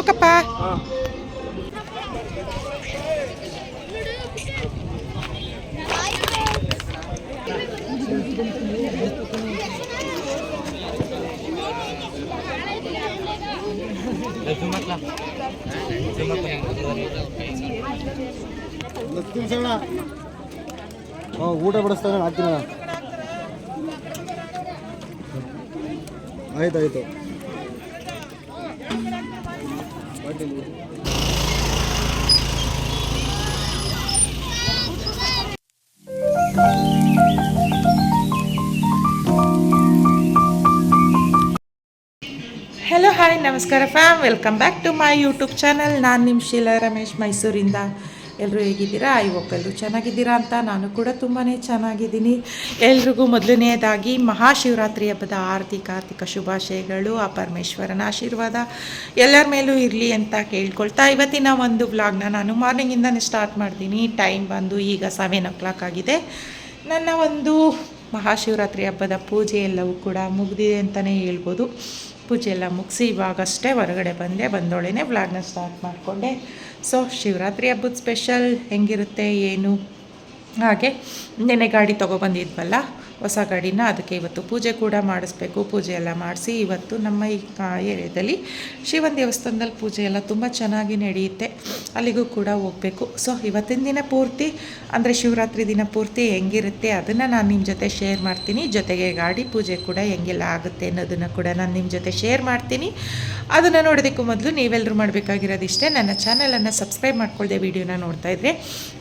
ಹೋಗಪ್ಪ ಹಾಂ ಊಟ ಬಡಿಸ್ತಾನೆ ಹಾಕ್ತೀನಿ. ಅಣ್ಣ ನಮಸ್ಕಾರ fam welcome back to my YouTube channel ನಾನು ನಿಮ್ಮ ಶೀಲಾ ರಮೇಶ್ ಮೈಸೂರಿಂದ. ಎಲ್ಲರೂ ಹೇಗಿದ್ದೀರಾ? ಐ ಹೋಪ್ ಎಲ್ಲರೂ ಚೆನ್ನಾಗಿದ್ದೀರಾ ಅಂತ ನಾನು ಕೂಡ ತುಂಬಾ ಚೆನ್ನಾಗಿದ್ದೀನಿ. ಎಲ್ರಿಗೂ ಮೊದಲನೇದಾಗಿ ಮಹಾಶಿವರಾತ್ರಿ ಹಬ್ಬದ ಆರ್ಥಿಕ ಆರ್ಥಿಕ ಶುಭಾಶಯಗಳು, ಆ ಪರಮೇಶ್ವರನ ಆಶೀರ್ವಾದ ಎಲ್ಲರ ಮೇಲೂ ಇರಲಿ ಅಂತ ಕೇಳ್ಕೊಳ್ತಾ ಇವತ್ತಿನ ಒಂದು ವ್ಲಾಗ್ನ ನಾನು ಮಾರ್ನಿಂಗಿಂದನೇ ಸ್ಟಾರ್ಟ್ ಮಾಡ್ತೀನಿ. ಟೈಮ್ ಬಂದು ಈಗ ಸೆವೆನ್ ಓ ಕ್ಲಾಕ್ ಆಗಿದೆ. ನನ್ನ ಒಂದು ಮಹಾಶಿವರಾತ್ರಿ ಹಬ್ಬದ ಪೂಜೆ ಎಲ್ಲವೂ ಕೂಡ ಮುಗಿದಿದೆ ಅಂತಲೇ ಹೇಳ್ಬೋದು. ಪೂಜೆ ಎಲ್ಲ ಮುಗಿಸಿ ಇವಾಗಷ್ಟೇ ಹೊರಗಡೆ ಬಂದೆ. ಬಂದೊಳೇನೆ ವ್ಲಾಗ್ನ ಸ್ಟಾರ್ಟ್ ಮಾಡಿಕೊಂಡೆ. ಸೊ ಶಿವರಾತ್ರಿ ಹಬ್ಬದ ಸ್ಪೆಷಲ್ ಹೆಂಗಿರುತ್ತೆ, ಏನು? ಹಾಗೆ, ನೆನೆ ಗಾಡಿ ತೊಗೊಬಂದಿದ್ವಲ್ಲ ಹೊಸ ಗಾಡಿನ ಅದಕ್ಕೆ ಇವತ್ತು ಪೂಜೆ ಕೂಡ ಮಾಡಿಸ್ಬೇಕು. ಪೂಜೆ ಎಲ್ಲ ಮಾಡಿಸಿ ಇವತ್ತು ನಮ್ಮ ಈ ಏರಿಯಾದಲ್ಲಿ ಶಿವನ ದೇವಸ್ಥಾನದಲ್ಲಿ ಪೂಜೆ ಎಲ್ಲ ತುಂಬ ಚೆನ್ನಾಗಿ ನಡೆಯುತ್ತೆ. ಅಲ್ಲಿಗೂ ಕೂಡ ಹೋಗಬೇಕು. ಸೊ, ಇವತ್ತಿನ ದಿನ ಪೂರ್ತಿ, ಅಂದರೆ ಶಿವರಾತ್ರಿ ದಿನ ಪೂರ್ತಿ ಹೆಂಗಿರುತ್ತೆ ಅದನ್ನು ನಾನು ನಿಮ್ಮ ಜೊತೆ ಶೇರ್ ಮಾಡ್ತೀನಿ. ಜೊತೆಗೆ ಗಾಡಿ ಪೂಜೆ ಕೂಡ ಹೆಂಗೆಲ್ಲ ಆಗುತ್ತೆ ಅನ್ನೋದನ್ನು ಕೂಡ ನಾನು ನಿಮ್ಮ ಜೊತೆ ಶೇರ್ ಮಾಡ್ತೀನಿ. ಅದನ್ನು ನೋಡೋದಕ್ಕೂ ಮೊದಲು ನೀವೆಲ್ಲರೂ ಮಾಡಬೇಕಾಗಿರೋದಿಷ್ಟೇ. ನನ್ನ ಚಾನಲನ್ನು ಸಬ್ಸ್ಕ್ರೈಬ್ ಮಾಡ್ಕೊಳ್ಳದೆ ವೀಡಿಯೋನ ನೋಡ್ತಾ ಇದ್ದರೆ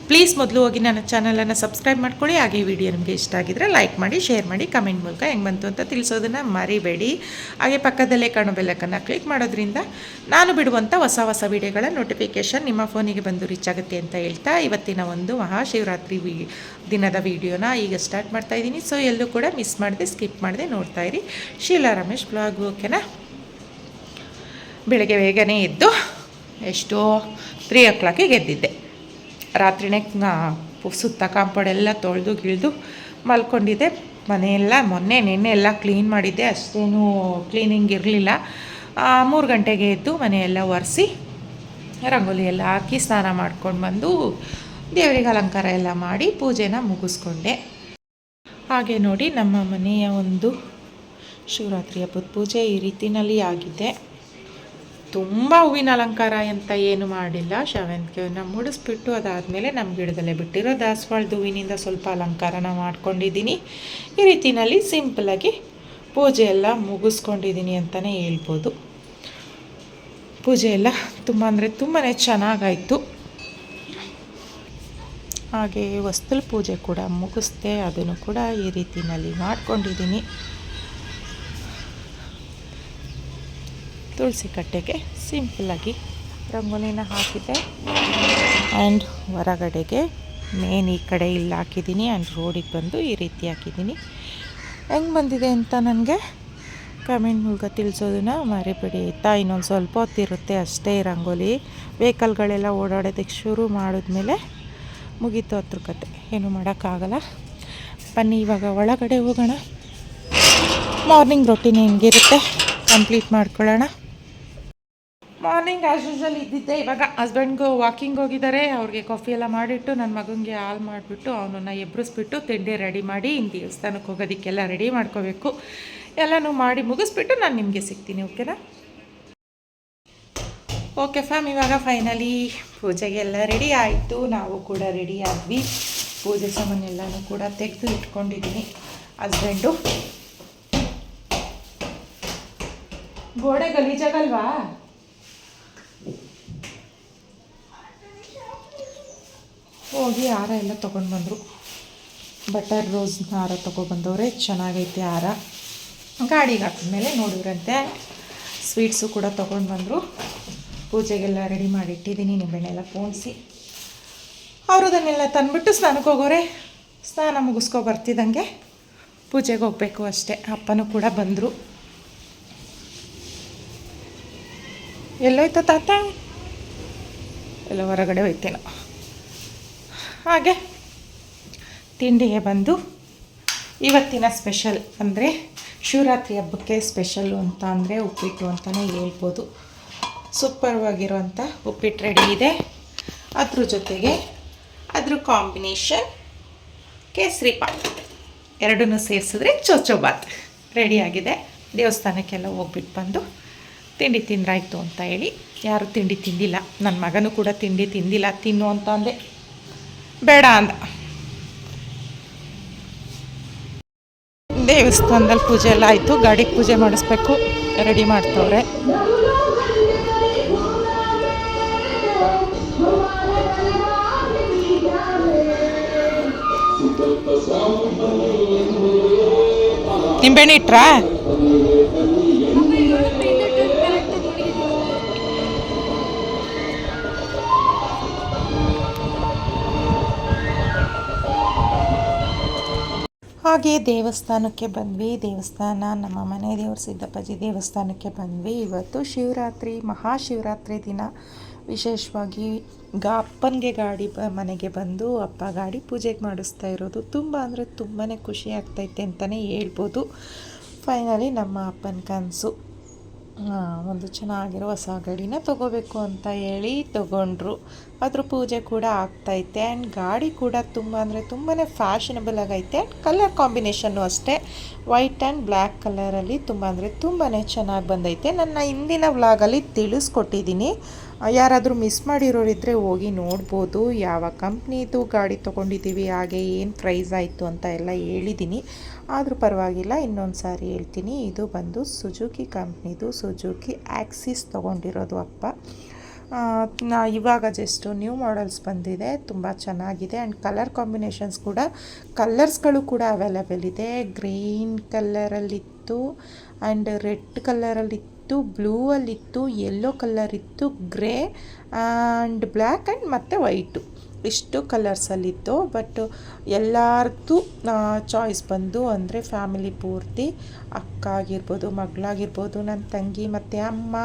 ಪ್ಲೀಸ್ ಮೊದಲು ಹೋಗಿ ನನ್ನ ಚಾನಲನ್ನು ಸಬ್ಸ್ಕ್ರೈಬ್ ಮಾಡ್ಕೊಳ್ಳಿ. ಹಾಗೆ ಈ ವಿಡಿಯೋ ನಿಮಗೆ ಇಷ್ಟ ಆಗಿದ್ರೆ ಲೈಕ್ ಮಾಡಿ ಶೇರ್ ಮಾಡಿ ಕಮೆಂಟ್ ಮೂಲಕ ಹೆಂಗೆ ಬಂತು ಅಂತ ತಿಳಿಸೋದನ್ನು ಮರಿಬೇಡಿ. ಹಾಗೆ ಪಕ್ಕದಲ್ಲೇ ಕಾಣೋ ಬೆಲ್ಲಕ್ಕನ್ನು ಕ್ಲಿಕ್ ಮಾಡೋದ್ರಿಂದ ನಾನು ಬಿಡುವಂಥ ಹೊಸ ಹೊಸ ವಿಡಿಯೋಗಳ ನೋಟಿಫಿಕೇಷನ್ ನಿಮ್ಮ ಫೋನಿಗೆ ಬಂದು ರೀಚ್ ಆಗುತ್ತೆ ಅಂತ ಹೇಳ್ತಾ ಇವತ್ತಿನ ಒಂದು ಮಹಾಶಿವರಾತ್ರಿ ವಿ, ದಿನದ ವಿಡಿಯೋನ ಈಗ ಸ್ಟಾರ್ಟ್ ಮಾಡ್ತಾ ಇದ್ದೀನಿ. ಸೊ ಎಲ್ಲೂ ಕೂಡ ಮಿಸ್ ಮಾಡಿದೆ ಸ್ಕಿಪ್ ಮಾಡಿದೆ ನೋಡ್ತಾ ಇರಿ. ಶೀಲಾ ರಮೇಶ್ ಬ್ಲಾಗ್ ಓಕೆನಾ ಬೆಳಗ್ಗೆ ಬೇಗನೆ ಎದ್ದು ಎಷ್ಟು ತ್ರೀ ಓ ಕ್ಲಾಕಿಗೆ ಎದ್ದಿದ್ದೆ ರಾತ್ರಿನೇ ಸುತ್ತ ಕಾಂಪೌಂಡೆಲ್ಲ ತೊಳೆದು ಗಿಳಿದು ಮಲ್ಕೊಂಡಿದ್ದೆ. ಮನೆಯೆಲ್ಲ ಮೊನ್ನೆ ನಿನ್ನೆ ಎಲ್ಲ ಕ್ಲೀನ್ ಮಾಡಿದ್ದೆ. ಅಷ್ಟೇನು ಕ್ಲೀನಿಂಗ್ ಇರಲಿಲ್ಲ. ಮೂರು ಗಂಟೆಗೆ ಎದ್ದು ಮನೆಯೆಲ್ಲ ಒರೆಸಿ ರಂಗೋಲಿ ಎಲ್ಲ ಹಾಕಿ ಸ್ನಾನ ಮಾಡ್ಕೊಂಡು ಬಂದು ದೇವರಿಗೆ ಅಲಂಕಾರ ಎಲ್ಲ ಮಾಡಿ ಪೂಜೆನ ಮುಗಿಸ್ಕೊಂಡೆ. ಹಾಗೆ ನೋಡಿ ನಮ್ಮ ಮನೆಯ ಒಂದು ಶಿವರಾತ್ರಿ ಹಬ್ಬದ ಪೂಜೆ ಈ ರೀತಿಯಲ್ಲಿ ಆಗಿದೆ. ತುಂಬ ಹೂವಿನ ಅಲಂಕಾರ ಅಂತ ಏನು ಮಾಡಿಲ್ಲ. ಶಾವಂತಿಗೆಯನ್ನು ಮುಡಿಸ್ಬಿಟ್ಟು ಅದಾದಮೇಲೆ ನಮ್ಮ ಗಿಡದಲ್ಲೇ ಬಿಟ್ಟಿರೋ ದಾಸವಾಳದ ಹೂವಿನಿಂದ ಸ್ವಲ್ಪ ಅಲಂಕಾರನ ಮಾಡ್ಕೊಂಡಿದ್ದೀನಿ. ಈ ರೀತಿಯಲ್ಲಿ ಸಿಂಪಲಾಗಿ ಪೂಜೆ ಎಲ್ಲ ಮುಗಿಸ್ಕೊಂಡಿದ್ದೀನಿ ಅಂತಲೇ ಹೇಳ್ಬೋದು. ಪೂಜೆ ಎಲ್ಲ ತುಂಬ ಅಂದರೆ ತುಂಬಾ ಚೆನ್ನಾಗಾಯಿತು. ಹಾಗೆ ವಸ್ತುಲ್ ಪೂಜೆ ಕೂಡ ಮುಗಿಸ್ದೆ ಅದನ್ನು ಕೂಡ ಈ ರೀತಿಯಲ್ಲಿ ಮಾಡ್ಕೊಂಡಿದ್ದೀನಿ. ತುಳಸಿ ಕಟ್ಟೆಗೆ ಸಿಂಪಲ್ಲಾಗಿ ರಂಗೋಲಿನ ಹಾಕಿದೆ. ಆ್ಯಂಡ್ ಹೊರಗಡೆಗೆ ಮೇನ್ ಈ ಕಡೆ ಇಲ್ಲಿ ಹಾಕಿದ್ದೀನಿ ಆ್ಯಂಡ್ ರೋಡಿಗೆ ಬಂದು ಈ ರೀತಿ ಹಾಕಿದ್ದೀನಿ. ಹೆಂಗೆ ಬಂದಿದೆ ಅಂತ ನನಗೆ ಕಮೆಂಟ್ ಮೂಲಕ ತಿಳಿಸೋದನ್ನ ಮರಿಬೇಡಿ. ಆಯಿತಾ? ಇನ್ನೊಂದು ಸ್ವಲ್ಪ ಹೊತ್ತಿರುತ್ತೆ ಅಷ್ಟೇ ರಂಗೋಲಿ. ವೆಹಿಕಲ್ಗಳೆಲ್ಲ ಓಡಾಡೋದಕ್ಕೆ ಶುರು ಮಾಡಿದ್ಮೇಲೆ ಮುಗೀತು ಹತ್ರ ಕತೆ. ಏನು ಮಾಡೋಕ್ಕಾಗಲ್ಲ. ಬನ್ನಿ, ಇವಾಗ ಒಳಗಡೆ ಹೋಗೋಣ. ಮಾರ್ನಿಂಗ್ ರೊಟೀನ್ ಹೆಂಗಿರುತ್ತೆ? ಕಂಪ್ಲೀಟ್ ಮಾಡ್ಕೊಳ್ಳೋಣ. ಮಾರ್ನಿಂಗ್ ಆ್ಯಸ್ ಯೂಶಲ್ ಇದ್ದಿದ್ದೆ. ಇವಾಗ ಹಸ್ಬೆಂಡ್ಗೂ ವಾಕಿಂಗ್ ಹೋಗಿದ್ದಾರೆ. ಅವ್ರಿಗೆ ಕಾಫಿ ಎಲ್ಲ ಮಾಡಿಟ್ಟು ನನ್ನ ಮಗನಿಗೆ ಹಾಲು ಮಾಡಿಬಿಟ್ಟು ಅವನನ್ನು ಎಬ್ಬರಿಸ್ಬಿಟ್ಟು ತಿಂಡಿ ರೆಡಿ ಮಾಡಿ ಇನ್ನು ದೇವಸ್ಥಾನಕ್ಕೆ ಹೋಗೋದಕ್ಕೆಲ್ಲ ರೆಡಿ ಮಾಡ್ಕೋಬೇಕು. ಎಲ್ಲನೂ ಮಾಡಿ ಮುಗಿಸ್ಬಿಟ್ಟು ನಾನು ನಿಮಗೆ ಸಿಗ್ತೀನಿ ಓಕೆನಾ ಓಕೆ ಫ್ಯಾಮ್ ಇವಾಗ ಫೈನಲಿ ಪೂಜೆಗೆಲ್ಲ ರೆಡಿ ಆಯಿತು. ನಾವು ಕೂಡ ರೆಡಿ ಆದ್ವಿ. ಪೂಜೆ ಸಾಮಾನೆಲ್ಲನೂ ಕೂಡ ತೆಗೆದು ಇಟ್ಕೊಂಡಿದ್ದೀನಿ ಹಸ್ಬೆಂಡು ಗೋಡೆ ಗಲೀಜಾಗಲ್ವಾ? ಹೋಗಿ ಹಾರ ಎಲ್ಲ ತೊಗೊಂಡು ಬಂದರು. ಬಟರ್ ರೋಸ್ ಹಾರ ತೊಗೊಬಂದವ್ರೆ, ಚೆನ್ನಾಗೈತೆ ಹಾರ. ಗಾಡಿಗೆ ಹಾಕಿದ್ಮೇಲೆ ನೋಡಿದ್ರಂತೆ. ಸ್ವೀಟ್ಸು ಕೂಡ ತೊಗೊಂಡು ಬಂದರು. ಪೂಜೆಗೆಲ್ಲ ರೆಡಿ ಮಾಡಿ ಇಟ್ಟಿದ್ದೀನಿ ನಿಂಬೆಣ್ಣೆಲ್ಲ ಪೋಣಿಸಿ. ಅವರು ಅದನ್ನೆಲ್ಲ ತಂದುಬಿಟ್ಟು ಸ್ನಾನಕ್ಕೆ ಹೋಗೋರೆ. ಸ್ನಾನ ಮುಗಿಸ್ಕೊ ಬರ್ತಿದ್ದಂಗೆ ಪೂಜೆಗೆ ಹೋಗಬೇಕು ಅಷ್ಟೇ. ಅಪ್ಪನೂ ಕೂಡ ಬಂದರು. ಎಲ್ಲೋಯ್ತಾ ತಾತ? ಎಲ್ಲ ಹೊರಗಡೆ ಹೋಯ್ತೇನೋ. ಹಾಗೆ ತಿಂಡಿಗೆ ಬಂದು ಇವತ್ತಿನ ಸ್ಪೆಷಲ್ ಅಂದರೆ ಶಿವರಾತ್ರಿ ಹಬ್ಬಕ್ಕೆ ಸ್ಪೆಷಲ್ಲು ಅಂತ ಅಂದರೆ ಉಪ್ಪಿಟ್ಟು ಅಂತಲೇ ಹೇಳ್ಬೋದು. ಸೂಪರ್ವಾಗಿರುವಂಥ ಉಪ್ಪಿಟ್ಟು ರೆಡಿ ಇದೆ. ಅದ್ರ ಜೊತೆಗೆ ಅದ್ರ ಕಾಂಬಿನೇಷನ್ ಕೇಸರಿ ಬಾತ್ ಎರಡನ್ನೂ ಸೇರಿಸಿದ್ರೆ ಚೋಚೋ ಬಾತ್ ರೆಡಿಯಾಗಿದೆ ದೇವಸ್ಥಾನಕ್ಕೆಲ್ಲ ಹೋಗ್ಬಿಟ್ಟು ಬಂದು ತಿಂಡಿ ತಿಂದ್ರಾಯ್ತು ಅಂತ ಹೇಳಿ ಯಾರು ತಿಂಡಿ ತಿಂದಿಲ್ಲ. ನನ್ನ ಮಗನೂ ಕೂಡ ತಿಂಡಿ ತಿಂದಿಲ್ಲ ತಿನ್ನು ಅಂತ ಅಂದೆ. ಬೇಡ ಅಂದ. ದೇವಸ್ಥಾನದಲ್ಲಿ ಪೂಜೆ ಎಲ್ಲ ಆಯಿತು ಗಾಡಿಗೆ ಪೂಜೆ ಮಾಡಿಸ್ಬೇಕು ರೆಡಿ ಮಾಡ್ತವ್ರೆ. ನಿಂಬೆಹಣ್ಣು ಇಟ್ರಾ? ಹಾಗೆ ದೇವಸ್ಥಾನಕ್ಕೆ ಬಂದ್ವಿ. ದೇವಸ್ಥಾನ ನಮ್ಮ ಮನೆ ದೇವರು ಸಿದ್ದಪ್ಪಾಜಿ ದೇವಸ್ಥಾನಕ್ಕೆ ಬಂದ್ವಿ. ಇವತ್ತು ಶಿವರಾತ್ರಿ, ಮಹಾಶಿವರಾತ್ರಿ ದಿನ. ವಿಶೇಷವಾಗಿ ಗ, ಅಪ್ಪನಿಗೆ ಗಾಡಿ ಬ, ಮನೆಗೆ ಬಂದು ಅಪ್ಪ ಗಾಡಿ ಪೂಜೆಗೆ ಮಾಡಿಸ್ತಾ ಇರೋದು. ತುಂಬ ಅಂದರೆ ತುಂಬಾ ಖುಷಿ ಆಗ್ತೈತೆ ಅಂತಲೇ ಹೇಳ್ಬೋದು. ಫೈನಲಿ ನಮ್ಮ ಅಪ್ಪನ ಕನಸು. ಒಂದು ಚೆನ್ನಾಗಿರೋ ಹೊಸ ಗಾಡಿನ ತೊಗೋಬೇಕು ಅಂತ ಹೇಳಿ ತೊಗೊಂಡ್ರು. ಅದ್ರ ಪೂಜೆ ಕೂಡ ಆಗ್ತೈತೆ ಆ್ಯಂಡ್ ಗಾಡಿ ಕೂಡ ತುಂಬ ಅಂದರೆ ತುಂಬಾ ಫ್ಯಾಷನಬಲ್ ಆಗೈತೆ ಆ್ಯಂಡ್ ಕಲರ್ ಕಾಂಬಿನೇಷನ್ನು ಅಷ್ಟೇ. ವೈಟ್ ಆ್ಯಂಡ್ ಬ್ಲ್ಯಾಕ್ ಕಲರಲ್ಲಿ ತುಂಬ ಅಂದರೆ ತುಂಬಾ ಚೆನ್ನಾಗಿ ಬಂದೈತೆ. ನನ್ನ ಹಿಂದಿನ ವ್ಲಾಗಲ್ಲಿ ತಿಳಿಸ್ಕೊಟ್ಟಿದ್ದೀನಿ ಯಾರಾದರೂ ಮಿಸ್ ಮಾಡಿರೋರಿದ್ದರೆ ಹೋಗಿ ನೋಡ್ಬೋದು. ಯಾವ ಕಂಪ್ನಿದು ಗಾಡಿ ತೊಗೊಂಡಿದ್ದೀವಿ, ಹಾಗೆ ಏನು ಪ್ರೈಸ್ ಆಯಿತು ಅಂತ ಎಲ್ಲ ಹೇಳಿದ್ದೀನಿ ಆದರೂ ಪರವಾಗಿಲ್ಲ, ಇನ್ನೊಂದು ಸಾರಿ ಹೇಳ್ತೀನಿ. ಇದು ಬಂದು ಸುಜುಕಿ ಕಂಪ್ನಿದು ಸುಜುಕಿ ಆ್ಯಕ್ಸಿಸ್ ತೊಗೊಂಡಿರೋದು ಅಪ್ಪ. ಇವಾಗ ಜಸ್ಟು ನ್ಯೂ ಮಾಡಲ್ಸ್ ಬಂದಿದೆ, ತುಂಬ ಚೆನ್ನಾಗಿದೆ ಆ್ಯಂಡ್ ಕಲರ್ ಕಾಂಬಿನೇಷನ್ಸ್ ಕೂಡ ಕಲರ್ಸ್ಗಳು ಕೂಡ ಅವೈಲೇಬಲ್ ಇದೆ. ಗ್ರೀನ್ ಕಲರಲ್ಲಿತ್ತು ಆ್ಯಂಡ್ ರೆಡ್ ಕಲರಲ್ಲಿತ್ತು ಬ್ಲೂ ಅಲ್ಲಿತ್ತು ಯೆಲ್ಲೋ ಕಲರ್ ಇತ್ತು ಗ್ರೇ ಆ್ಯಂಡ್ ಬ್ಲ್ಯಾಕ್ ಆ್ಯಂಡ್ ಮತ್ತು ವೈಟು ಇಷ್ಟು ಕಲರ್ಸಲ್ಲಿತ್ತು ಬಟ್ ಎಲ್ಲರದ್ದು ಚಾಯ್ಸ್ ಬಂದು ಅಂದರೆ ಫ್ಯಾಮಿಲಿ ಪೂರ್ತಿ ಅಕ್ಕ ಆಗಿರ್ಬೋದು ಮಗಳಾಗಿರ್ಬೋದು ನನ್ನ ತಂಗಿ ಮತ್ತು ಅಮ್ಮ,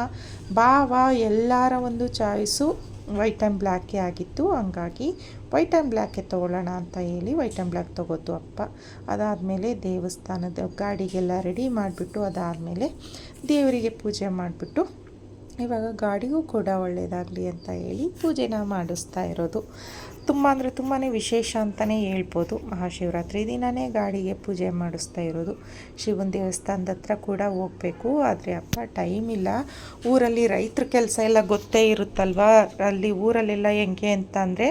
ಭಾವ ಎಲ್ಲರ ಒಂದು ಚಾಯ್ಸು ವೈಟ್ ಆ್ಯಂಡ್ ಬ್ಲ್ಯಾಕೇ ಆಗಿತ್ತು. ಹಂಗಾಗಿ ವೈಟ್ ಆ್ಯಂಡ್ ಬ್ಲ್ಯಾಕೇ ತೊಗೊಳ್ಳೋಣ ಅಂತ ಹೇಳಿ ವೈಟ್ ಆ್ಯಂಡ್ ಬ್ಲ್ಯಾಕ್ ತೊಗೋತು ಅಪ್ಪ. ಅದಾದಮೇಲೆ ದೇವಸ್ಥಾನದ ಗಾಡಿಗೆಲ್ಲ ರೆಡಿ ಮಾಡಿಬಿಟ್ಟು ಅದಾದಮೇಲೆ ದೇವರಿಗೆ ಪೂಜೆ ಮಾಡಿಬಿಟ್ಟು ಇವಾಗ ಗಾಡಿಗೂ ಕೂಡ ಒಳ್ಳೆಯದಾಗಲಿ ಅಂತ ಹೇಳಿ ಪೂಜೆನ ಮಾಡಿಸ್ತಾ ಇರೋದು. ತುಂಬ ಅಂದರೆ ತುಂಬಾ ವಿಶೇಷ ಅಂತಲೇ ಹೇಳ್ಬೋದು. ಮಹಾಶಿವರಾತ್ರಿ ದಿನವೇ ಗಾಡಿಗೆ ಪೂಜೆ ಮಾಡಿಸ್ತಾ ಇರೋದು. ಶಿವನ ದೇವಸ್ಥಾನದ ಹತ್ರ ಕೂಡ ಹೋಗಬೇಕು. ಆದರೆ ಅಪ್ಪ ಟೈಮ್ ಇಲ್ಲ. ಊರಲ್ಲಿ ರೈತರ ಕೆಲಸ ಎಲ್ಲ ಗೊತ್ತೇ ಇರುತ್ತಲ್ವ? ಅಲ್ಲಿ ಊರಲ್ಲೆಲ್ಲ ಹೆಂಗೆ ಅಂತಂದರೆ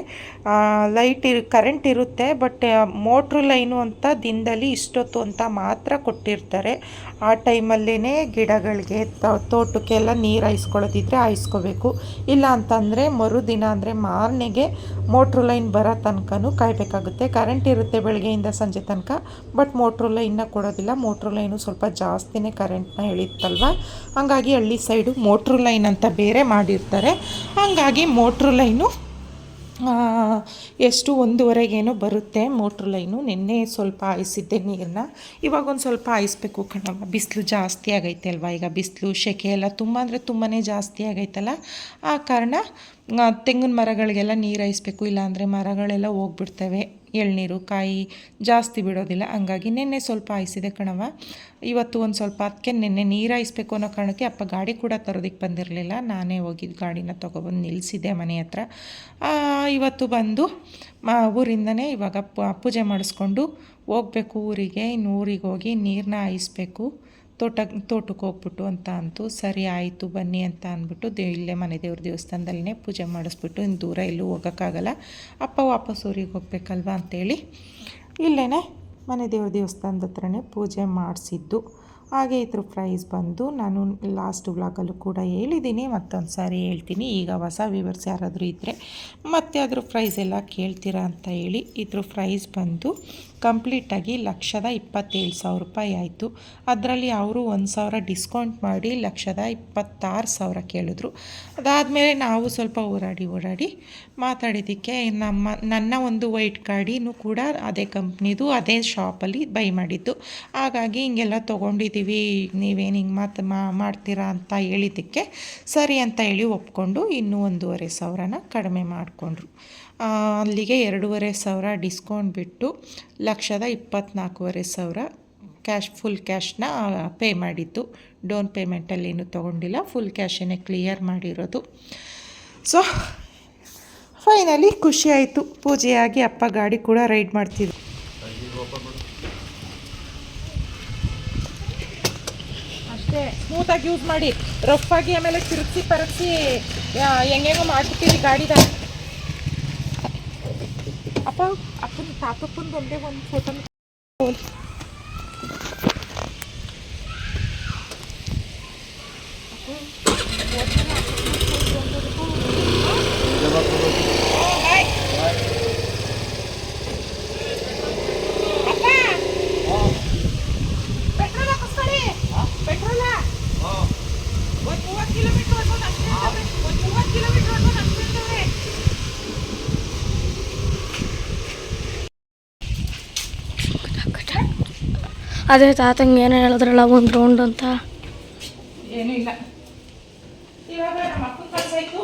ಲೈಟ್ ಇರು ಕರೆಂಟ್ ಇರುತ್ತೆ ಬಟ್ ಮೋಟ್ರ್ ಲೈನು ಅಂತ ದಿನದಲ್ಲಿ ಇಷ್ಟೊತ್ತು ಅಂತ ಮಾತ್ರ ಕೊಟ್ಟಿರ್ತಾರೆ. ಆ ಟೈಮಲ್ಲೇ ಗಿಡಗಳಿಗೆ ತೋಟಕ್ಕೆಲ್ಲ ನೀರು ಹಾಯಿಸ್ಕೊಳ್ಳೋದಿದ್ರೆ ಹಾಯಿಸ್ಕೋಬೇಕು. ಇಲ್ಲ ಅಂತಂದರೆ ಮರುದಿನ ಅಂದರೆ ಮಾರನೆಗೆ ಮೋಟ್ರು ಲೈನ್ ಬರೋ ತನಕನೂ ಕಾಯಬೇಕಾಗುತ್ತೆ. ಕರೆಂಟ್ ಇರುತ್ತೆ ಬೆಳಗ್ಗೆಯಿಂದ ಸಂಜೆ ತನಕ, ಬಟ್ ಮೋಟ್ರು ಲೈನ್ನ ಕೊಡೋದಿಲ್ಲ. ಮೋಟ್ರು ಲೈನು ಸ್ವಲ್ಪ ಜಾಸ್ತಿನೇ ಕರೆಂಟ್ನ ಎಳಿತಲ್ವ ಹಾಗಾಗಿ ಹಳ್ಳಿ ಸೈಡು ಮೋಟ್ರು ಲೈನ್ ಅಂತ ಬೇರೆ ಮಾಡಿರ್ತಾರೆ. ಹಾಗಾಗಿ ಮೋಟ್ರು ಲೈನು ಎಷ್ಟು ಒಂದೂವರೆಗೇನೋ ಬರುತ್ತೆ ಮೋಟ್ರ್ ಲೈನು ನಿನ್ನೆ ಸ್ವಲ್ಪ ಹಾಯಿಸಿದ್ದೆ ನೀರನ್ನ. ಇವಾಗ ಒಂದು ಸ್ವಲ್ಪ ಹಾಯಿಸ್ಬೇಕು ಕಣಮ್ಮ. ಬಿಸಿಲು ಜಾಸ್ತಿ ಆಗೈತೆ ಅಲ್ವಾ? ಈಗ ಬಿಸಿಲು, ಸೆಕೆ ಎಲ್ಲ ತುಂಬ ಅಂದರೆ ತುಂಬಾ ಜಾಸ್ತಿ ಆಗೈತಲ್ಲ? ಆ ಕಾರಣ ತೆಂಗಿನ ಮರಗಳಿಗೆಲ್ಲ ನೀರು ಹಾಯಿಸ್ಬೇಕು ಇಲ್ಲಾಂದರೆ ಮರಗಳೆಲ್ಲ ಹೋಗ್ಬಿಡ್ತವೆ. ಎಳ್ನೀರು, ಕಾಯಿ ಜಾಸ್ತಿ ಬಿಡೋದಿಲ್ಲ. ಹಂಗಾಗಿ ನೆನ್ನೆ ಸ್ವಲ್ಪ ಹಾಯಿಸಿದೆ ಕಣವ ಇವತ್ತು ಒಂದು ಸ್ವಲ್ಪ ಅದಕ್ಕೆ ನೆನ್ನೆ ನೀರು ಹಾಯಿಸ್ಬೇಕು ಅನ್ನೋ ಕಾರಣಕ್ಕೆ ಅಪ್ಪ ಗಾಡಿ ಕೂಡ ತರೋದಕ್ಕೆ ಬಂದಿರಲಿಲ್ಲ. ನಾನೇ ಹೋಗಿ ಗಾಡಿನ ತೊಗೊಬಂದು ನಿಲ್ಲಿಸಿದ್ದೆ ಮನೆ ಹತ್ರ. ಇವತ್ತು ಬಂದು ಊರಿಂದನೇ ಇವಾಗ ಪೂಜೆ ಮಾಡಿಸ್ಕೊಂಡು ಹೋಗ್ಬೇಕು ಊರಿಗೆ, ಇನ್ನು ಊರಿಗೆ ಹೋಗಿ ನೀರನ್ನ ಹಾಯಿಸ್ಬೇಕು ತೋಟ, ತೋಟಕ್ಕೆ ಹೋಗ್ಬಿಟ್ಟು ಅಂತ ಅಂತು, ಸರಿ ಆಯಿತು, ಬನ್ನಿ ಅಂತ ಅಂದ್ಬಿಟ್ಟು ದೇ ಇಲ್ಲೇ ಮನೆ ದೇವ್ರ ದೇವಸ್ಥಾನದಲ್ಲೇ ಪೂಜೆ ಮಾಡಿಸ್ಬಿಟ್ಟು ಇನ್ನು ದೂರ ಎಲ್ಲೂ ಹೋಗೋಕ್ಕಾಗಲ್ಲ. ಅಪ್ಪ ವಾಪಸ್ ಊರಿಗೆ ಹೋಗ್ಬೇಕಲ್ವ ಅಂತೇಳಿ ಇಲ್ಲೇ ಮನೆ ದೇವ್ರ ದೇವಸ್ಥಾನದ ಹತ್ರನೇ ಪೂಜೆ ಮಾಡಿಸಿದ್ದು. ಹಾಗೆ ಇದ್ರ ಪ್ರೈಸ್ ಬಂದು ನಾನು ಲಾಸ್ಟ್ ವ್ಲಾಗಲ್ಲೂ ಕೂಡ ಹೇಳಿದ್ದೀನಿ, ಮತ್ತೊಂದು ಸಾರಿ ಹೇಳ್ತೀನಿ. ಈಗ ಹೊಸ ವ್ಯೂವರ್ಸ್ ಯಾರಾದರೂ ಇದ್ದರೆ ಮತ್ತೆ ಅದ್ರ ಪ್ರೈಸ್ ಎಲ್ಲ ಕೇಳ್ತೀರಾ ಅಂತ ಹೇಳಿ ಇದ್ರ ಪ್ರೈಸ್ ಬಂದು ಕಂಪ್ಲೀಟಾಗಿ ಲಕ್ಷದ ಇಪ್ಪತ್ತೇಳು ಸಾವಿರ ರೂಪಾಯಿ ಆಯಿತು. ಅದರಲ್ಲಿ ಅವರು ಒಂದು ಸಾವಿರ ಡಿಸ್ಕೌಂಟ್ ಮಾಡಿ ಲಕ್ಷದ ಇಪ್ಪತ್ತಾರು ಸಾವಿರ ಕೇಳಿದ್ರು. ಅದಾದಮೇಲೆ ನಾವು ಸ್ವಲ್ಪ ಓಡಾಡಿ ಓಡಾಡಿ ಮಾತಾಡಿದ್ದಕ್ಕೆ ನಮ್ಮ, ನನ್ನ ಒಂದು ವೈಟ್ ಗಾಡಿನೂ ಕೂಡ ಅದೇ ಕಂಪ್ನಿದು, ಅದೇ ಶಾಪಲ್ಲಿ ಬೈ ಮಾಡಿದ್ದು. ಹಾಗಾಗಿ ಹಿಂಗೆಲ್ಲ ತೊಗೊಂಡಿದ್ದೀವಿ, ನೀವೇನು ಹಿಂಗೆ ಮಾತು ಮಾಡ್ತೀರಾ ಅಂತ ಹೇಳಿದ್ದಕ್ಕೆ ಸರಿ ಅಂತ ಹೇಳಿ ಒಪ್ಕೊಂಡು ಇನ್ನೂ ಒಂದೂವರೆ ಸಾವಿರನ ಕಡಿಮೆ ಮಾಡಿಕೊಂಡ್ರು. ಅಲ್ಲಿಗೆ ಎರಡೂವರೆ ಸಾವಿರ ಡಿಸ್ಕೌಂಟ್ ಬಿಟ್ಟು ಲಕ್ಷದ ಇಪ್ಪತ್ತ್ನಾಲ್ಕೂವರೆ ಸಾವಿರ ಕ್ಯಾಶ್, ಫುಲ್ ಕ್ಯಾಶ್ನ ಪೇ ಮಾಡಿದ್ದು. ಡೌನ್ ಪೇಮೆಂಟಲ್ಲಿ ಏನು ತೊಗೊಂಡಿಲ್ಲ. ಫುಲ್ ಕ್ಯಾಶನ್ನೇ ಕ್ಲಿಯರ್ ಮಾಡಿರೋದು. ಸೊ, ಫೈನಲಿ ಖುಷಿ ಆಯಿತು. ಪೂಜೆಯಾಗಿ ಅಪ್ಪ ಗಾಡಿ ಕೂಡ ರೈಡ್ ಮಾಡ್ತಿದ್ರು. ಅಷ್ಟೇ, ಸ್ಮೂತಾಗಿ ಯೂಸ್ ಮಾಡಿ. ರಫ್ ಆಗಿ ಆಮೇಲೆ ತಿರುಗಿಸಿ, ಪರಗಿಸಿ ಹೆಂಗೆಂಗೋ ಮಾಡ್ಬಿಟ್ಟಿರಿ ಗಾಡಿದ ಅಪ್ಪ ಅಪ್ಪನ ತಾತಪ್ಪಂದು ಒಂದೇ ಒಂದು ಫೋಟೋ ಪೆಟ್ರೋಲ್ ಅದೇ ತಾತಂಗೆ ಏನು ಹೇಳಿದ್ರಲ್ಲ, ಒಂದು ರೌಂಡ್ ಅಂತ. ಏನೂ ಇಲ್ಲ. ಇವಾಗ ನಮ್ಮ ಕಳ್ಸಾಯ್ತು.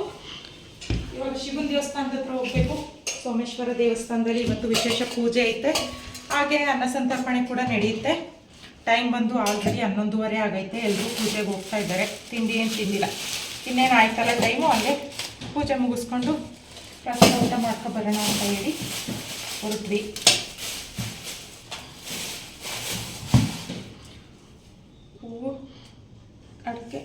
ಇವಾಗ ಶಿವನ ದೇವಸ್ಥಾನದ ಹತ್ರ ಹೋಗ್ಬೇಕು. ಸೋಮೇಶ್ವರ ದೇವಸ್ಥಾನದಲ್ಲಿ ಇವತ್ತು ವಿಶೇಷ ಪೂಜೆ ಐತೆ. ಹಾಗೆ ಅನ್ನ ಸಂತರ್ಪಣೆ ಕೂಡ ನಡೆಯುತ್ತೆ. ಟೈಮ್ ಬಂದು ಆಲ್ರೆಡಿ ಹನ್ನೊಂದುವರೆ ಆಗೈತೆ. ಎಲ್ಲರೂ ಪೂಜೆಗೆ ಹೋಗ್ತಾ ಇದ್ದಾರೆ. ತಿಂಡಿ ಏನು ತಿಂದಿಲ್ಲ. ಇನ್ನೇನು ಆಯ್ತಲ್ಲ ಟೈಮು ಅಲ್ಲೇ ಪೂಜೆ ಮುಗಿಸ್ಕೊಂಡು ಪ್ರಸಾದ ಊಟ ಮಾಡ್ಕೊಬರೋಣ ಅಂತ ಹೇಳಿ ಹೊರಟ್ವಿ. ಅಡಿಕೆ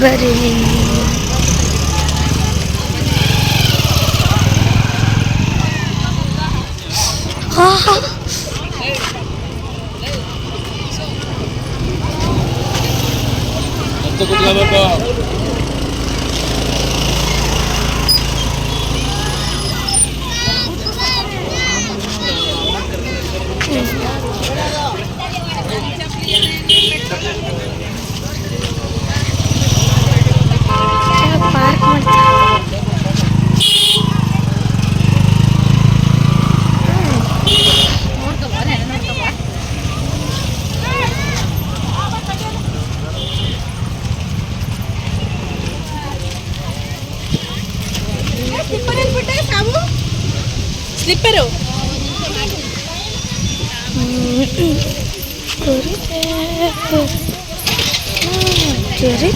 ಬರೀ ಪಾರ್ಕ್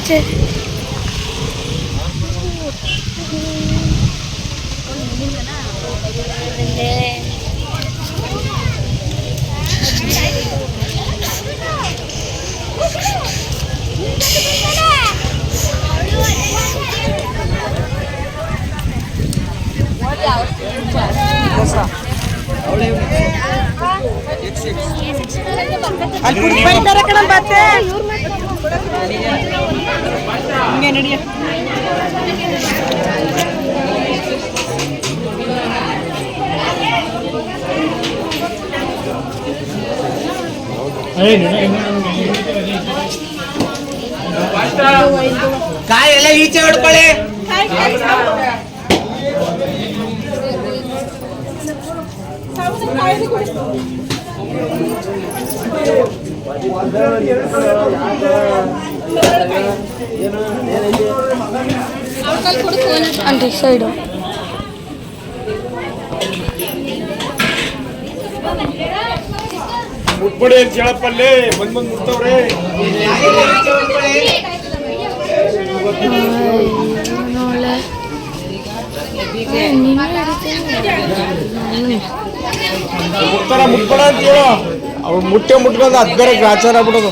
ಜರಿತೆ ಅಲ್ಲಿ ಕುಡಿ ಬೈತಾರೆ ಕಣ ಮತ್ತೆ ಹಿಂಗೆ ನಡಿಯ ಕಾಯೆಲ್ಲ ಈಚೆ ಹೊಡ್ಕೊಳ್ಳಿ ಅಂಟಿ ಸೈಡು ಮುಟ್ಕೊಡಿ ಅಂತ ಬಂದ್ ಬಂದ್ ಮುಟ್ತವ್ರೆ. ಮುಟ್ತಾರ, ಮುಟ್ಬೇಡ ಅಂತ ಹೇಳು. ಅವ್ರು ಮುಟ್ಟೆ ಮುಟ್ಕೊಂಡು ಅದ್ ಬೇರೆ ಗ್ರಾಚಾರ ಆಗ್ಬಿಡೋದು.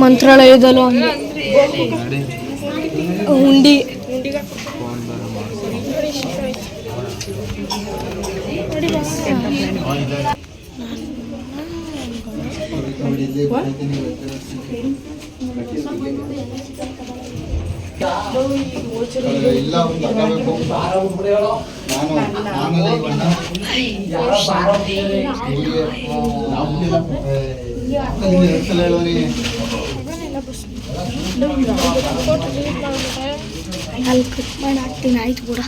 ಮಂತ್ರಾಲಯದಲ್ಲೂ ಹಂಗೆ ಹುಂಡಿ ಇಲ್ಲ ಅಲ್ಲಿ ಕಟ್ ಮಾಡಿ ಹಾಕ್ತೀನಿ ಆಯ್ತು? ಕೂಡ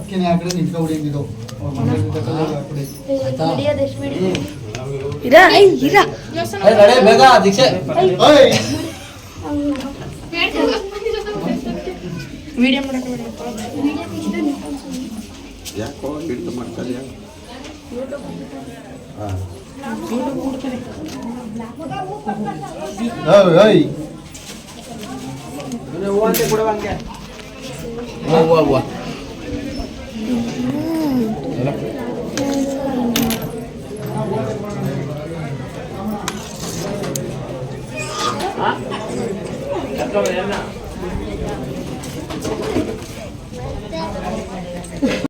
ಅದಕ್ಕೆ ಆ ಕಡೆ ನಿಂತ್ಕೊಬಿಡಿ ಇದು ಅವ್ರ ಮನೆ ಹಾಕ್ಬಿಡಿ ಇರ ಐ ಇರ ಬೇಗ ದೀಕ್ಷೆ ಓಯ್ ಓಯ್ ಓಯ್ ಹೂವ ಹೂವ ಐದು ನಿಮಿಷ ಇರ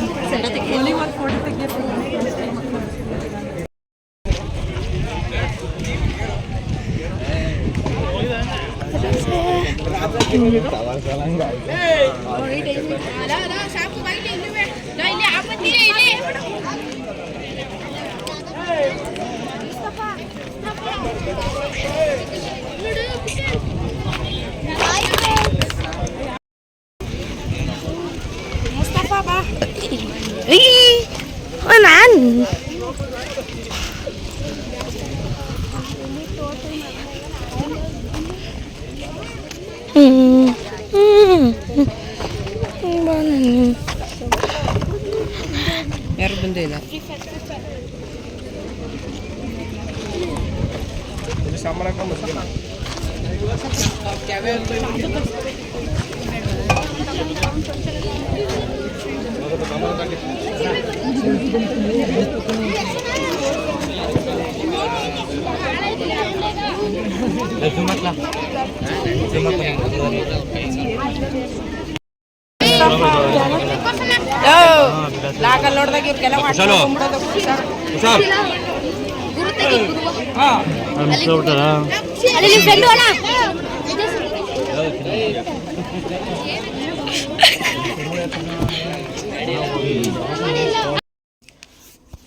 ಯಾರು ಬಂದೇ ಇಲ್ಲ ಲಾಕಲ್ಲಿ ನೋಡಿದಾಗ ಇವ್ರಿಗೆಲ್ಲ ಅಲ್ಲಿ ನಿಮ್ಮ ಫ್ರೆಂಡು ಅಣ್ಣ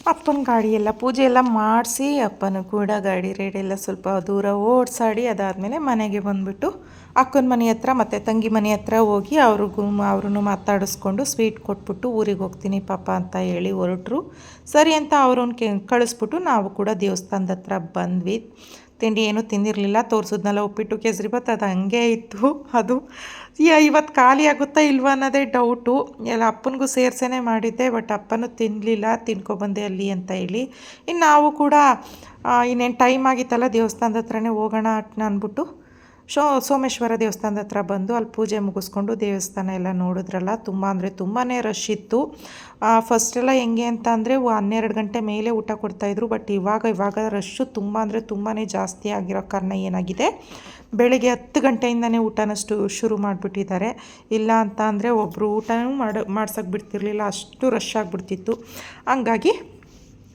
ಅಪ್ಪನ ಗಾಡಿ ಎಲ್ಲ ಪೂಜೆ ಎಲ್ಲ ಮಾಡಿಸಿ ಅಪ್ಪನು ಕೂಡ ಗಾಡಿ ರೇಡಿ ಎಲ್ಲ ಸ್ವಲ್ಪ ದೂರ ಓಡಿಸಾಡಿ ಅದಾದಮೇಲೆ ಮನೆಗೆ ಬಂದುಬಿಟ್ಟು ಅಕ್ಕನ ಮನೆ ಹತ್ರ ಮತ್ತು ತಂಗಿ ಮನೆ ಹತ್ರ ಹೋಗಿ ಅವ್ರಿಗೂ ಅವ್ರನ್ನು ಮಾತಾಡಿಸ್ಕೊಂಡು ಸ್ವೀಟ್ ಕೊಟ್ಬಿಟ್ಟು ಊರಿಗೆ ಹೋಗ್ತೀನಿ ಪಾಪ ಅಂತ ಹೇಳಿ ಹೊರಟ್ರು. ಸರಿ ಅಂತ ಅವ್ರನ್ನ ಕೆ, ಕಳಿಸ್ಬಿಟ್ಟು ನಾವು ಕೂಡ ದೇವಸ್ಥಾನದ ಹತ್ರ ಬಂದ್ವಿ. ತಿಂಡಿ ಏನೂ ತಿಂದಿರಲಿಲ್ಲ, ತೋರಿಸಿದ್ನಲ್ಲ ಉಪ್ಪಿಟ್ಟು ಕೇಸರಿ ಭಾತ್ ಅದು ಹಂಗೆ ಇತ್ತು. ಅದು ಇವತ್ತು ಖಾಲಿ ಆಗುತ್ತಾ ಇಲ್ವಾ ಅನ್ನೋದೇ ಡೌಟು ಎಲ್ಲ ಅಪ್ಪನಿಗೂ ಸೇರ್ಸೇನೆ ಮಾಡಿದ್ದೆ ಬಟ್ ಅಪ್ಪನೂ ತಿನ್ನಲಿಲ್ಲ ತಿನ್ಕೊಬಂದೆ ಅಲ್ಲಿ ಅಂತ ಹೇಳಿ. ಇನ್ನು ನಾವು ಕೂಡ ಇನ್ನೇನು ಟೈಮ್ ಆಗಿತ್ತಲ್ಲ ದೇವಸ್ಥಾನದ ಹತ್ರನೇ ಹೋಗೋಣ ಅಂದ್ಬಿಟ್ಟು ಶೋ, ಸೋಮೇಶ್ವರ ದೇವಸ್ಥಾನದ ಹತ್ರ ಬಂದು ಅಲ್ಲಿ ಪೂಜೆ ಮುಗಿಸ್ಕೊಂಡು ದೇವಸ್ಥಾನ ಎಲ್ಲ ನೋಡಿದ್ರಲ್ಲ, ತುಂಬ ಅಂದರೆ ತುಂಬಾ ರಶ್ ಇತ್ತು. ಫಸ್ಟೆಲ್ಲ ಹೆಂಗೆ ಅಂತ ಅಂದರೆ ಹನ್ನೆರಡು ಗಂಟೆ ಮೇಲೆ ಊಟ ಕೊಡ್ತಾಯಿದ್ರು ಬಟ್ ಇವಾಗ ಇವಾಗ ರಶ್ಶು ತುಂಬ ಅಂದರೆ ತುಂಬಾ ಜಾಸ್ತಿ ಆಗಿರೋ ಕಾರಣ ಏನಾಗಿದೆ? ಬೆಳಿಗ್ಗೆ ಹತ್ತು ಗಂಟೆಯಿಂದನೇ ಊಟನಷ್ಟು ಶುರು ಮಾಡಿಬಿಟ್ಟಿದ್ದಾರೆ. ಇಲ್ಲ ಅಂತ ಅಂದರೆ ಒಬ್ಬರು ಊಟನೂ ಮಾಡ ಮಾಡ್ಸೋಕ್ಕೆ ಬಿಡ್ತಿರ್ಲಿಲ್ಲ, ಅಷ್ಟು ರಶ್ ಆಗಿಬಿಡ್ತಿತ್ತು. ಹಂಗಾಗಿ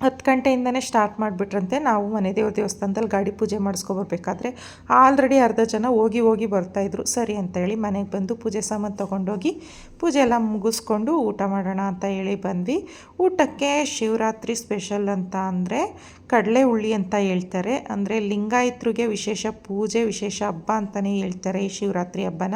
ಹತ್ತು ಗಂಟೆಯಿಂದನೇ ಸ್ಟಾರ್ಟ್ ಮಾಡಿಬಿಟ್ರಂತೆ. ನಾವು ಮನೆ ದೇವ್ರ ದೇವಸ್ಥಾನದಲ್ಲಿ ಗಾಡಿ ಪೂಜೆ ಮಾಡಿಸ್ಕೊಬರ್ಬೇಕಾದ್ರೆ ಆಲ್ರೆಡಿ ಅರ್ಧ ಜನ ಹೋಗಿ ಹೋಗಿ ಬರ್ತಾಯಿದ್ರು ಸರಿ ಅಂತ ಹೇಳಿ ಮನೆಗೆ ಬಂದು ಪೂಜೆ ಸಾಮಾನು ತೊಗೊಂಡೋಗಿ ಪೂಜೆ ಎಲ್ಲ ಮುಗಿಸ್ಕೊಂಡು ಊಟ ಮಾಡೋಣ ಅಂತ ಹೇಳಿ ಬಂದ್ವಿ. ಊಟಕ್ಕೆ ಶಿವರಾತ್ರಿ ಸ್ಪೆಷಲ್ ಅಂತ ಅಂದರೆ ಕಡಲೆ ಹುಳ್ಳಿ ಅಂತ ಹೇಳ್ತಾರೆ. ಅಂದರೆ ಲಿಂಗಾಯತರಿಗೆ ವಿಶೇಷ ಪೂಜೆ, ವಿಶೇಷ ಹಬ್ಬ ಅಂತಲೇ ಹೇಳ್ತಾರೆ ಈ ಶಿವರಾತ್ರಿ ಹಬ್ಬನ.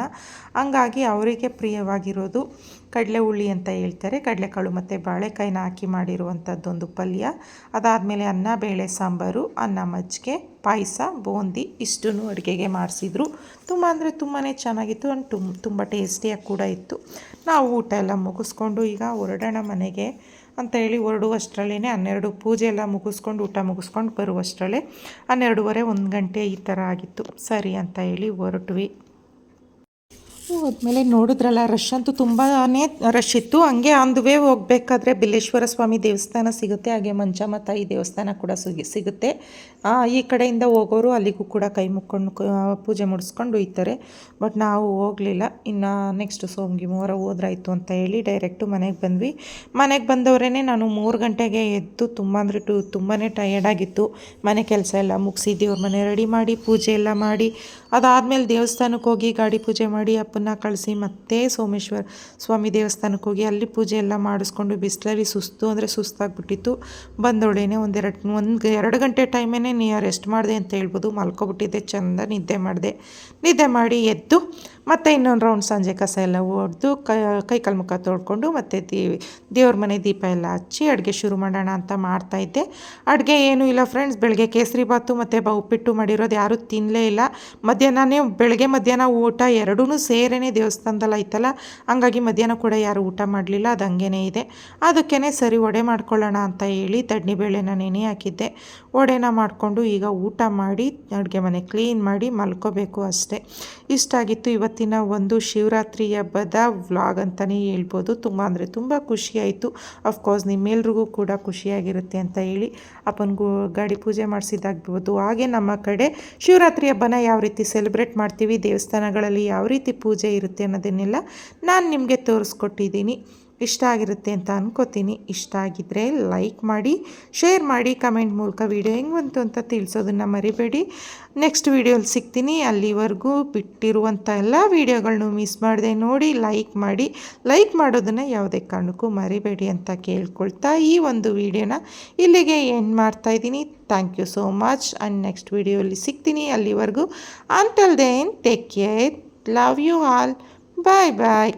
ಹಂಗಾಗಿ ಅವರಿಗೆ ಪ್ರಿಯವಾಗಿರೋದು ಕಡಲೆ ಹುಳ್ಳಿ ಅಂತ ಹೇಳ್ತಾರೆ. ಕಡಲೆಕಾಳು ಮತ್ತು ಬಾಳೆಕಾಯಿನ ಹಾಕಿ ಮಾಡಿರುವಂಥದ್ದೊಂದು ಪಲ್ಯ. ಅದಾದಮೇಲೆ ಅನ್ನ, ಬೇಳೆ, ಸಾಂಬಾರು, ಅನ್ನ ಮಜ್ಜಿಗೆ. ಪಾಯಸ, ಬೂಂದಿ ಇಷ್ಟೂ ಅಡುಗೆಗೆ ಮಾಡಿಸಿದ್ರು. ತುಂಬ ಅಂದರೆ ತುಂಬಾ ಚೆನ್ನಾಗಿತ್ತು ಆ್ಯಂಡ್ ತುಂಬ ತುಂಬ ಟೇಸ್ಟಿಯಾಗಿ ಕೂಡ ಇತ್ತು. ನಾವು ಊಟ ಎಲ್ಲ ಮುಗಿಸ್ಕೊಂಡು ಈಗ ಹೊರಡೋಣ ಮನೆಗೆ ಅಂತ ಹೇಳಿ ಹೊರಡುವಷ್ಟರಲ್ಲೇ ಹನ್ನೆರಡು, ಪೂಜೆ ಎಲ್ಲ ಮುಗಿಸ್ಕೊಂಡು ಊಟ ಮುಗಿಸ್ಕೊಂಡು ಬರುವಷ್ಟರಲ್ಲೇ ಹನ್ನೆರಡುವರೆ ಒಂದು ಗಂಟೆ ಈ ಥರ ಆಗಿತ್ತು. ಸರಿ ಅಂತ ಹೇಳಿ ಹೊರಟ್ವಿ. ಹೋದ್ಮೇಲೆ ನೋಡಿದ್ರಲ್ಲ ರಶ್ ಅಂತೂ ತುಂಬಾ ರಶ್ ಇತ್ತು. ಹಂಗೆ ಆನ್ ದ ವೇ ಹೋಗ್ಬೇಕಾದ್ರೆ ಬಿಲ್ಲೇಶ್ವರ ಸ್ವಾಮಿ ದೇವಸ್ಥಾನ ಸಿಗುತ್ತೆ, ಹಾಗೆ ಮಂಚಮ್ಮ ತಾಯಿ ದೇವಸ್ಥಾನ ಕೂಡ ಸಿಗಿ, ಸಿಗುತ್ತೆ. ಈ ಕಡೆಯಿಂದ ಹೋಗೋರು ಅಲ್ಲಿಗೂ ಕೂಡ ಕೈ ಮುಕ್ಕೊಂಡು ಪೂಜೆ ಮುಡಿಸ್ಕೊಂಡು ಹೋಗ್ತಾರೆ. ಬಟ್ ನಾವು ಹೋಗಲಿಲ್ಲ. ಇನ್ನು ನೆಕ್ಸ್ಟ್ ಸೋಮವಾರ ಹೋದ್ರಾಯ್ತು ಅಂತ ಹೇಳಿ ಡೈರೆಕ್ಟು ಮನೆಗೆ ಬಂದ್ವಿ. ಮನೆಗೆ ಬಂದವರೇ ನಾನು ಮೂರು ಗಂಟೆಗೆ ಎದ್ದು ತುಂಬ ಅಂದರೆ ಟು ತುಂಬಾ ಟಯರ್ಡಾಗಿತ್ತು ಮನೆ ಕೆಲಸ ಎಲ್ಲ ಮುಗಿಸಿ ದೇವ್ರ ಮನೆ ರೆಡಿ ಮಾಡಿ, ಪೂಜೆ ಎಲ್ಲ ಮಾಡಿ ಅದಾದಮೇಲೆ ದೇವಸ್ಥಾನಕ್ಕೆ ಹೋಗಿ ಗಾಡಿ ಪೂಜೆ ಮಾಡಿ ಅಪ್ಪನ್ನ ಕಳಿಸಿ ಮತ್ತೆ ಸೋಮೇಶ್ವರ ಸ್ವಾಮಿ ದೇವಸ್ಥಾನಕ್ಕೆ ಹೋಗಿ ಅಲ್ಲಿ ಪೂಜೆ ಎಲ್ಲ ಮಾಡಿಸ್ಕೊಂಡು ಬಿಸಿಲಲ್ಲಿ ಸುಸ್ತು ಅಂದರೆ ಸುಸ್ತಾಗ್ಬಿಟ್ಟಿತ್ತು. ಬಂದೊಡೇನೆ ಒಂದೆರಡು, ಒಂದು ಎರಡು ಗಂಟೆ ಟೈಮೇನೆ ನೀ ರೆಸ್ಟ್ ಮಾಡಿದೆ ಅಂತ ಹೇಳ್ಬೋದು. ಮಲ್ಕೊಬಿಟ್ಟಿದ್ದೆ, ಚೆಂದ ನಿದ್ದೆ ಮಾಡಿದೆ. ನಿದ್ದೆ ಮಾಡಿ ಎದ್ದು ಮತ್ತೆ ಇನ್ನೊಂದು ರೌಂಡ್ ಸಂಜೆ ಕಸ ಎಲ್ಲ ಹೊಡೆದು ಕೈ ಕಾಲು ಮುಖ ತೊಳ್ಕೊಂಡು ಮತ್ತೆ ದೇವಿ ದೇವ್ರ ಮನೆ ದೀಪ ಎಲ್ಲ ಹಚ್ಚಿ ಅಡುಗೆ ಶುರು ಮಾಡೋಣ ಅಂತ ಮಾಡ್ತಾಯಿದ್ದೆ ಅಡುಗೆ ಏನೂ ಇಲ್ಲ ಫ್ರೆಂಡ್ಸ್ ಬೆಳಗ್ಗೆ ಕೇಸರಿ ಬಾತು ಮತ್ತು ಬ ಉಪ್ಪಿಟ್ಟು ಮಾಡಿರೋದು ಯಾರೂ ತಿನ್ನಲೇ ಇಲ್ಲ. ಮಧ್ಯಾಹ್ನನೇ ಬೆಳಗ್ಗೆ ಮಧ್ಯಾಹ್ನ ಊಟ ಎರಡೂ ಸೇರೇ ದೇವಸ್ಥಾನದಲ್ಲಿ ಐತಲ್ಲ ಹಂಗಾಗಿ ಮಧ್ಯಾಹ್ನ ಕೂಡ ಯಾರು ಊಟ ಮಾಡಲಿಲ್ಲ, ಅದು ಹಂಗೇ ಇದೆ. ಅದಕ್ಕೇ ಸರಿ ವಡೆ ಮಾಡ್ಕೊಳ್ಳೋಣ ಅಂತ ಹೇಳಿ ತಡ್ನಿಬೇಳೆನ ನೆನೆ ಹಾಕಿದ್ದೆ. ವಡೆನ ಮಾಡಿಕೊಂಡು ಈಗ ಊಟ ಮಾಡಿ ಅಡುಗೆ ಮನೆ ಕ್ಲೀನ್ ಮಾಡಿ ಮಲ್ಕೋಬೇಕು ಅಷ್ಟೇ. ಇಷ್ಟಾಗಿತ್ತು ಇವತ್ತಿನ ಒಂದು ಶಿವರಾತ್ರಿ ಹಬ್ಬದ ವ್ಲಾಗ್ ಅಂತಲೇ ಹೇಳ್ಬೋದು. ತುಂಬ ಅಂದರೆ ತುಂಬ ಖುಷಿಯಾಯಿತು ಅಫ್ಕೋರ್ಸ್ ನಿಮ್ಮೆಲ್ರಿಗೂ ಕೂಡ ಖುಷಿಯಾಗಿರುತ್ತೆ ಅಂತ ಹೇಳಿ. ಅಪ್ಪನಿಗೂ ಗಾಡಿ ಪೂಜೆ ಮಾಡಿಸಿದ್ದಾಗ್ಬೋದು. ಹಾಗೆ ನಮ್ಮ ಕಡೆ ಶಿವರಾತ್ರಿ ಹಬ್ಬನ ಯಾವ ರೀತಿ ಸೆಲೆಬ್ರೇಟ್ ಮಾಡ್ತೀವಿ ದೇವಸ್ಥಾನಗಳಲ್ಲಿ ಯಾವ ರೀತಿ ಪೂಜೆ ಇರುತ್ತೆ ಅನ್ನೋದನ್ನೆಲ್ಲ ನಾನು ನಿಮಗೆ ತೋರಿಸ್ಕೊಟ್ಟಿದ್ದೀನಿ. ಇಷ್ಟ ಆಗಿರುತ್ತೆ ಅಂತ ಅನ್ಕೋತೀನಿ. ಇಷ್ಟ ಆಗಿದ್ದರೆ ಲೈಕ್ ಮಾಡಿ ಶೇರ್ ಮಾಡಿ ಕಮೆಂಟ್ ಮೂಲಕ ವಿಡಿಯೋ ಹೆಂಗೆ ಬಂತು ಅಂತ ತಿಳಿಸೋದನ್ನು ಮರಿಬೇಡಿ. ನೆಕ್ಸ್ಟ್ ವೀಡಿಯೋಲಿ ಸಿಗ್ತೀನಿ. ಅಲ್ಲಿವರೆಗೂ ಬಿಟ್ಟಿರುವಂಥ ಎಲ್ಲ ವೀಡಿಯೋಗಳನ್ನು ಮಿಸ್ ಮಾಡದೆ ನೋಡಿ ಲೈಕ್ ಮಾಡಿ ಲೈಕ್ ಮಾಡೋದನ್ನು ಯಾವುದೇ ಕಾರಣಕ್ಕೂ ಮರಿಬೇಡಿ ಅಂತ ಕೇಳ್ಕೊಳ್ತಾ ಈ ಒಂದು ವಿಡಿಯೋನ ಇಲ್ಲಿಗೆ ಎಂಡ್ ಮಾಡ್ತಾ ಇದ್ದೀನಿ. Thank you so much and next ವೀಡಿಯೋಲಿ ಸಿಗ್ತೀನಿ. ಅಲ್ಲಿವರೆಗೂ until then take care love you all bye bye